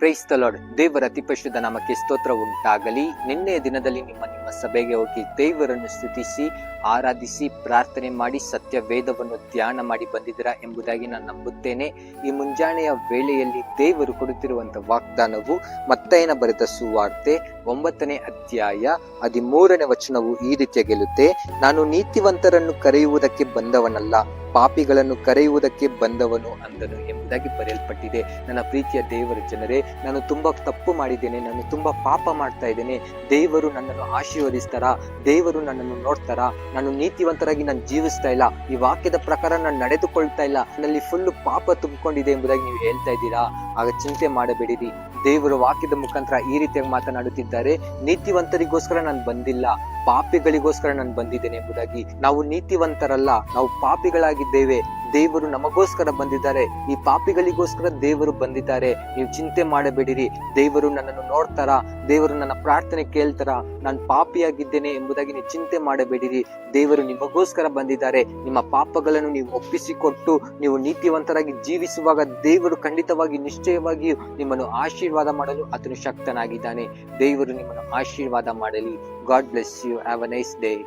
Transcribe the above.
Price lord ದೇವರ ಅತಿ ಪರಿಶುದ್ಧ ನಾಮಕ್ಕೆ ಸ್ತೋತ್ರ ಉಂಟಾಗಲಿ. ನಿನ್ನೆಯ ದಿನದಲ್ಲಿ ನಿಮ್ಮ ನಿಮ್ಮ ಸಭೆಗೆ ಹೋಗಿ ದೇವರನ್ನು ಸ್ತುತಿಸಿ, ಆರಾಧಿಸಿ, ಪ್ರಾರ್ಥನೆ ಮಾಡಿ ಸತ್ಯ ವೇದವನ್ನು ಧ್ಯಾನ ಮಾಡಿ ಬಂದಿದ್ದೀರಾ ಎಂಬುದಾಗಿ ನಾನು ನಂಬುತ್ತೇನೆ. ಈ ಮುಂಜಾನೆಯ ವೇಳೆಯಲ್ಲಿ ದೇವರು ಕೊಡುತ್ತಿರುವಂತಹ ವಾಗ್ದಾನವು ಮತ್ತೈನ ಬರೆದ ಸುವಾರ್ತೆ ಒಂಬತ್ತನೇ ಅಧ್ಯಾಯ ಹದಿಮೂರನೇ ವಚನವು ಈ ರೀತಿಯ ಗೆಲ್ಲುತ್ತೆ ನಾನು ನೀತಿವಂತರನ್ನು ಕರೆಯುವುದಕ್ಕೆ ಬಂದವನಲ್ಲ ಪಾಪಿಗಳನ್ನು ಕರೆಯುವುದಕ್ಕೆ ಬಂದವನು ಅಂದನು ಎಂಬುದಾಗಿ ಬರೆಯಲ್ಪಟ್ಟಿದೆ. ನನ್ನ ಪ್ರೀತಿಯ ದೇವರ ಜನರೇ, ನಾನು ತುಂಬಾ ತಪ್ಪು ಮಾಡಿದ್ದೇನೆ, ನಾನು ತುಂಬಾ ಪಾಪ ಮಾಡ್ತಾ ಇದ್ದೇನೆ. ದೇವರು ನನ್ನನ್ನು ಆಶೀರ್ವದಿಸ್ತಾರಾ? ದೇವರು ನನ್ನನ್ನು ನೋಡ್ತಾರಾ? ನಾನು ನೀತಿವಂತರಾಗಿ ನಾನು ಜೀವಿಸ್ತಾ ಇಲ್ಲ. ಈ ವಾಕ್ಯದ ಪ್ರಕಾರ ನಾನು ನಡೆದುಕೊಳ್ತಾ ಇಲ್ಲ. ನನ್ನಲ್ಲಿ ಫುಲ್ ಪಾಪ ತುಂಬಿಕೊಂಡಿದೆ ಎಂಬುದಾಗಿ ನೀವು ಹೇಳ್ತಾ ಇದ್ದೀರಾ? ಆಗ ಚಿಂತೆ ಮಾಡಬೇಡಿರಿ. ದೇವರು ವಾಕ್ಯದ ಮುಖಾಂತರ ಈ ರೀತಿಯಾಗಿ ಮಾತನಾಡುತ್ತಿದ್ದಾರೆ. ನೀತಿವಂತರಿಗೋಸ್ಕರ ನಾನು ಬಂದಿಲ್ಲ, ಪಾಪಿಗಳಿಗೋಸ್ಕರ ನಾನು ಬಂದಿದ್ದೇನೆ ಎಂಬುದಾಗಿ. ನಾವು ನೀತಿವಂತರಲ್ಲ, ನಾವು ಪಾಪಿಗಳಾಗಿದ್ದೇವೆ. ದೇವರು ನಮಗೋಸ್ಕರ ಬಂದಿದ್ದಾರೆ. ಈ ಪಾಪಿಗಳಿಗೋಸ್ಕರ ದೇವರು ಬಂದಿದ್ದಾರೆ. ನೀವು ಚಿಂತೆ ಮಾಡಬೇಡಿರಿ. ದೇವರು ನನ್ನನ್ನು ನೋಡ್ತಾರ? ದೇವರು ನನ್ನ ಪ್ರಾರ್ಥನೆ ಕೇಳ್ತಾರ? ನಾನು ಪಾಪಿಯಾಗಿದ್ದೇನೆ ಎಂಬುದಾಗಿ ನೀವು ಚಿಂತೆ ಮಾಡಬೇಡಿರಿ. ದೇವರು ನಿಮಗೋಸ್ಕರ ಬಂದಿದ್ದಾರೆ. ನಿಮ್ಮ ಪಾಪಗಳನ್ನು ನೀವು ಒಪ್ಪಿಸಿಕೊಟ್ಟು, ನೀವು ನೀತಿವಂತರಾಗಿ ಜೀವಿಸುವಾಗ ದೇವರು ಖಂಡಿತವಾಗಿ ನಿಶ್ಚಯವಾಗಿಯೂ ನಿಮ್ಮನ್ನು ಆಶೀರ್ವಾದ ಮಾಡಲು ಆತನು ಶಕ್ತನಾಗಿದ್ದಾನೆ. ದೇವರು ನಿಮ್ಮನ್ನು ಆಶೀರ್ವಾದ ಮಾಡಲಿ. God bless you have a nice day